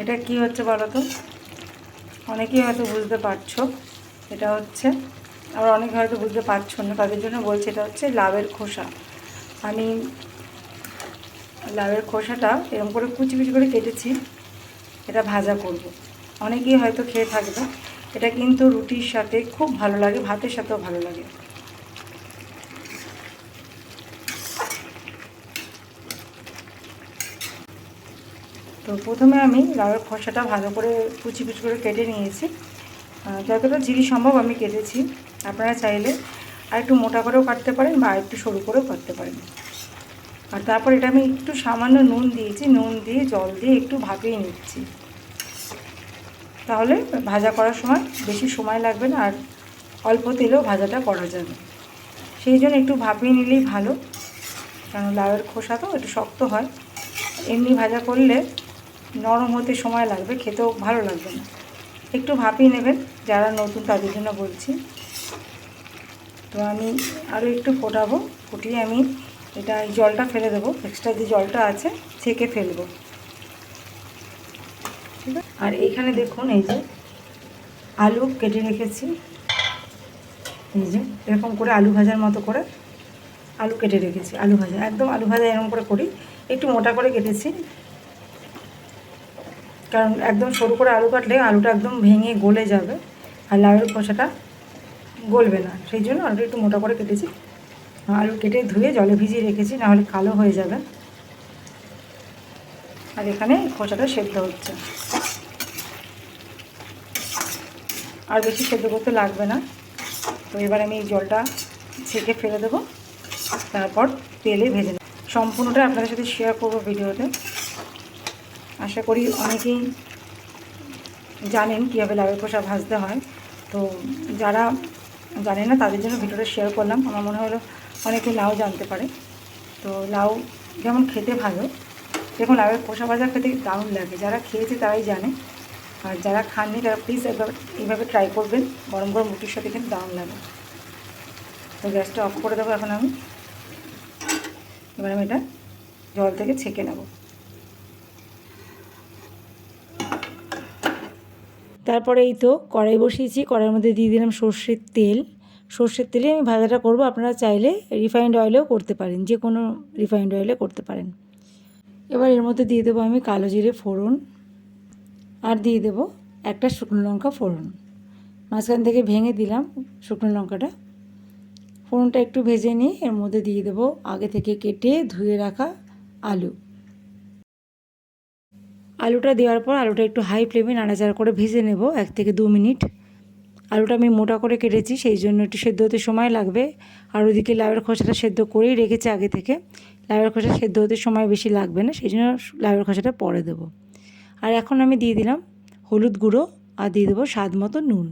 এটা কি হচ্ছে বলো তো? অনেকেই হয়তো বুঝতে পারছ। এটা হচ্ছে, আবার অনেকে হয়তো বুঝতে পারছ না, তাদের জন্য বলছি এটা হচ্ছে লাভের খোসা। আমি লাভের খোসাটা এরকম করে কুচি কুচি করে কেটেছি, এটা ভাজা করব। অনেকেই হয়তো খেয়ে থাকবে। এটা কিন্তু রুটির সাথে খুব ভালো লাগে, ভাতের সাথেও ভালো লাগে। তো প্রথমে আমি লাউয়ের খোসাটা ভালো করে কুচি কুচি করে কেটে নিয়েছি। যতটা ঝিরি সম্ভব আমি কেটেছি। আপনারা চাইলে আর একটু মোটা করেও কাটতে পারেন বা একটু সরু করেও কাটতে পারেন। আর তারপর এটা আমি একটু সামান্য নুন দিয়েছি। নুন দিয়ে, জল দিয়ে একটু ভাপিয়ে নিচ্ছি। তাহলে ভাজা করার সময় বেশি সময় লাগবে না আর অল্প তেলেও ভাজাটা করা যাবে। সেই জন্য একটু ভাপিয়ে নিলেই ভালো। কারণ লাউয়ের খোসা তো একটু শক্ত হয়। এমনি ভাজা করলে নরম হতে সময় লাগবে, খেতেও ভালো লাগবে না। একটু ভাপিয়ে নেবেন, যারা নতুন তাদের জন্য বলছি। তো আমি আরও একটু ফোটাবো, ফুটিয়ে আমি এটা জলটা ফেলে দেবো এক্সট্রা যে জলটা আছে, ছেঁকে ফেলব। ঠিক আছে? আর এইখানে দেখুন, এই যে আলু কেটে রেখেছি। এই যে এরকম করে আলু ভাজার মতো করে আলু কেটে রেখেছি, আলু ভাজা। একদম আলু ভাজা এরকম করে করি, একটু মোটা করে কেটেছি। কারণ একদম সরু করে আলু কাটলে আলুটা একদম ভেঙে গলে যাবে আর লাউয়ের খোসাটা গলবে না। সেই জন্য আলুটা একটু মোটা করে কেটেছি। আলু কেটে ধুয়ে জলে ভিজিয়ে রেখেছি, নাহলে কালো হয়ে যাবে। আর এখানে খোসাটা সেদ্ধ হচ্ছে। আর বেশি সেদ্ধ করতে লাগবে না। তো এবার আমি এই জলটা ছেঁকে ফেলে দেবো। তারপর তেলে ভেজে নেব। সম্পূর্ণটা আপনাদের সাথে শেয়ার করব ভিডিওতে। আশা করি অনেকেই জানেন কীভাবে লাউয়ের খোসা ভাজতে হয়। তো যারা জানে না, তাদের জন্য ভিডিওটা শেয়ার করলাম। আমার মনে হলো অনেকে লাউ জানতে পারে। তো লাউ যেমন খেতে ভালো যেমন লাউয়ের খোসা ভাজা খেতে দারুণ লাগে। যারা খেয়েছে তারাই জানে। আর যারা খাননি, তারা প্লিজ একবার এইভাবে ট্রাই করবেন। গরম গরম রুটির সাথে কিন্তু দারুণ লাগে। তো গ্যাসটা অফ করে দেবো এখন আমি। এবার আমি এটা জল থেকে ছেঁকে নেব। তারপরে এই তো কড়াই বসিয়েছি, কড়াইয়ের মধ্যে দিয়ে দিলাম সর্ষের তেল। সর্ষের তেলে আমি ভাজাটা করব, আপনারা চাইলে রিফাইন্ড অয়েলেও করতে পারেন, যে কোনো রিফাইন্ড অয়েলে করতে পারেন। এবার এর মধ্যে দিয়ে দেবো আমি কালো জিরে ফোড়ন, আর দিয়ে দেবো একটা শুকনো লঙ্কা ফোড়ন। মাঝখান থেকে ভেঙে দিলাম শুকনো লঙ্কাটা। ফোড়নটা একটু ভেজে নিয়ে এর মধ্যে দিয়ে দেবো আগে থেকে কেটে ধুয়ে রাখা আলু। আলুটা দেওয়ার পর আলুটা একটু হাই ফ্লেমে নাড়াচাড়া করে ভেজে নেব এক থেকে দু মিনিট। আলুটা আমি মোটা করে কেটেছি, সেই জন্য একটু সেদ্ধ হতে সময় লাগবে। আর ওদিকে লাউয়ের খোসাটা সেদ্ধ করেই রেখেছি আগে থেকে। লাউয়ের খোসা সেদ্ধ হতে সময় বেশি লাগবে না, সেই জন্য লাউয়ের খোসাটা পরে দেবো। আর এখন আমি দিয়ে দিলাম হলুদ গুঁড়ো আর দিয়ে দেবো স্বাদ মতো নুন।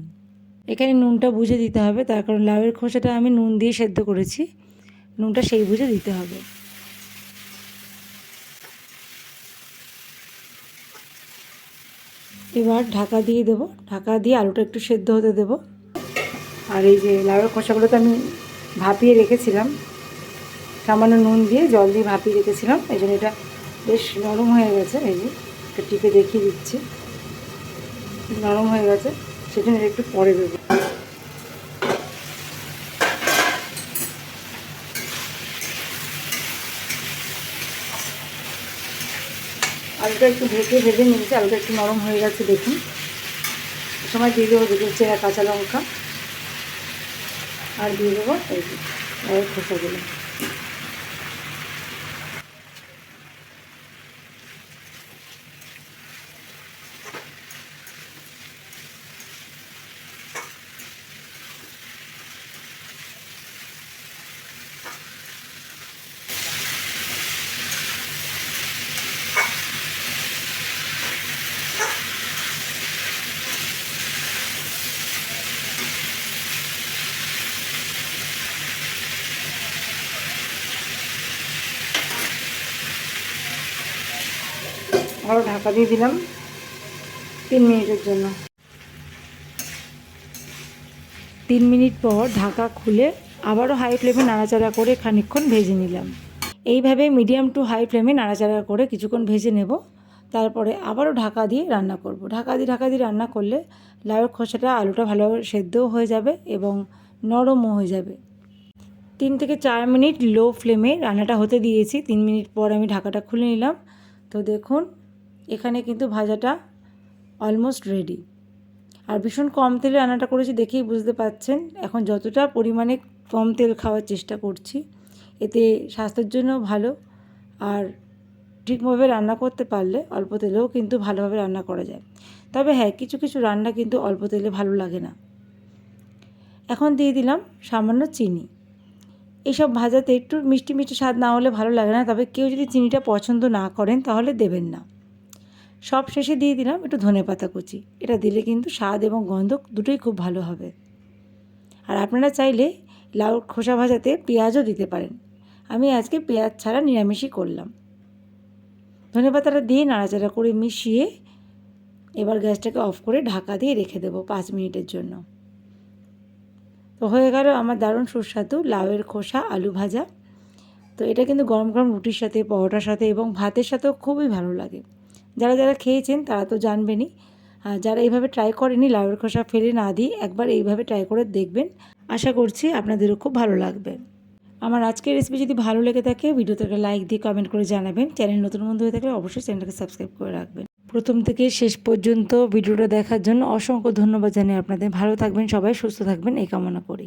এখানে নুনটা বুঝে দিতে হবে, তার কারণ লাউয়ের খোসাটা আমি নুন দিয়ে সেদ্ধ করেছি। নুনটা সেই বুঝে দিতে হবে। এবার ঢাকা দিয়ে দেবো। ঢাকা দিয়ে আলুটা একটু সেদ্ধ হতে দেব। আর এই যে লাউয়ের খোসাগুলো তো আমি ভাপিয়ে রেখেছিলাম, সামান্য নুন দিয়ে জল দিয়ে ভাপিয়ে রেখেছিলাম, এই জন্য এটা বেশ নরম হয়ে গেছে। এই যে একটা টিপে দেখিয়ে দিচ্ছি। নরম হয়ে গেছে, সেজন্য একটু পরে দেবো। আলুটা একটু ভেজে ভেজে নিয়েছি আলুটা একটু নরম হয়ে গেছে, দেখুন। সময় দিয়ে দেবো দুটো চেরা কাঁচা লঙ্কা। আর দিয়ে দেবো এই খোসাগুলো। আরও ঢাকা দিয়ে দিলাম তিন মিনিটের জন্য। তিন মিনিট পর ঢাকা খুলে আবারও হাই ফ্লেমে নাড়াচাড়া করে খানিকক্ষণ ভেজে নিলাম। এইভাবে মিডিয়াম টু হাই ফ্লেমে নাড়াচাড়া করে কিছুক্ষণ ভেজে নেব। তারপরে আবারও ঢাকা দিয়ে রান্না করব। ঢাকা দিয়ে ঢাকা দিয়ে রান্না করলে লাউয়ের খোসাটা আলুটা ভালোভাবে সেদ্ধও হয়ে যাবে এবং নরমও হয়ে যাবে। তিন থেকে চার মিনিট লো ফ্লেমে রান্নাটা হতে দিয়েছি। তিন মিনিট পর আমি ঢাকাটা খুলে নিলাম। তো দেখুন এখানে কিন্তু ভাজাটা অলমোস্ট রেডি আর ভীষণ কম তেলে রান্নাটা করেছি দেখেই বুঝতে পাচ্ছেন। এখন যতটা পরিমাণে কম তেল খাওয়ার চেষ্টা করছি, এতে স্বাস্থ্যের জন্য ভালো আর ঠিকভাবে রান্না করতে পারলে অল্প তেলেও কিন্তু ভালোভাবে রান্না করা যায়। তবে হ্যাঁ কিছু কিছু রান্না কিন্তু অল্প তেলে ভালো লাগে না। এখন দিয়ে দিলাম সামান্য চিনি। এইসব ভাজাতে একটু মিষ্টি মিষ্টি স্বাদ না হলে ভালো লাগে না, তবে কেউ যদি চিনিটা পছন্দ না করেন তাহলে দেবেন না। সব শেষে দিয়ে দিলাম একটু ধনে পাতা কুচি। এটা দিলে কিন্তু স্বাদ এবং গন্ধ দুটোই খুব ভালো হবে। আর আপনারা চাইলে লাউ খোসা ভাজাতে পেঁয়াজও দিতে পারেন। আমি আজকে পেঁয়াজ ছাড়া নিরামিষই করলাম। ধনে পাতাটা দিয়ে নাড়াচাড়া করে মিশিয়ে এবার গ্যাসটাকে অফ করে ঢাকা দিয়ে রেখে দেবো পাঁচ মিনিটের জন্য। তো হয়ে গেল আমার দারুণ সুস্বাদু লাউয়ের খোসা আলু ভাজা। তো এটা কিন্তু গরম গরম রুটির সাথে, পরোটার সাথে এবং ভাতের সাথেও খুবই ভালো লাগে। যারা যারা খেয়েছেন তারা তো জানবেনই। আর যারা এইভাবে ট্রাই করেনি, লাউয়ের খোসা ফেলে না দিয়ে একবার এইভাবে ট্রাই করে দেখবেন। আশা করছি আপনাদেরও খুব ভালো লাগবে। আমার আজকের রেসিপি যদি ভালো লেগে থাকে ভিডিওতে লাইক দিয়ে কমেন্ট করে জানাবেন। চ্যানেল নতুন বন্ধু হয়ে থাকলে অবশ্যই চ্যানেলটাকে সাবস্ক্রাইব করে রাখবেন। প্রথম থেকে শেষ পর্যন্ত ভিডিওটা দেখার জন্য অসংখ্য ধন্যবাদ জানাই আপনাদের ভালো থাকবেন, সবাই সুস্থ থাকবেন, এই কামনা করি।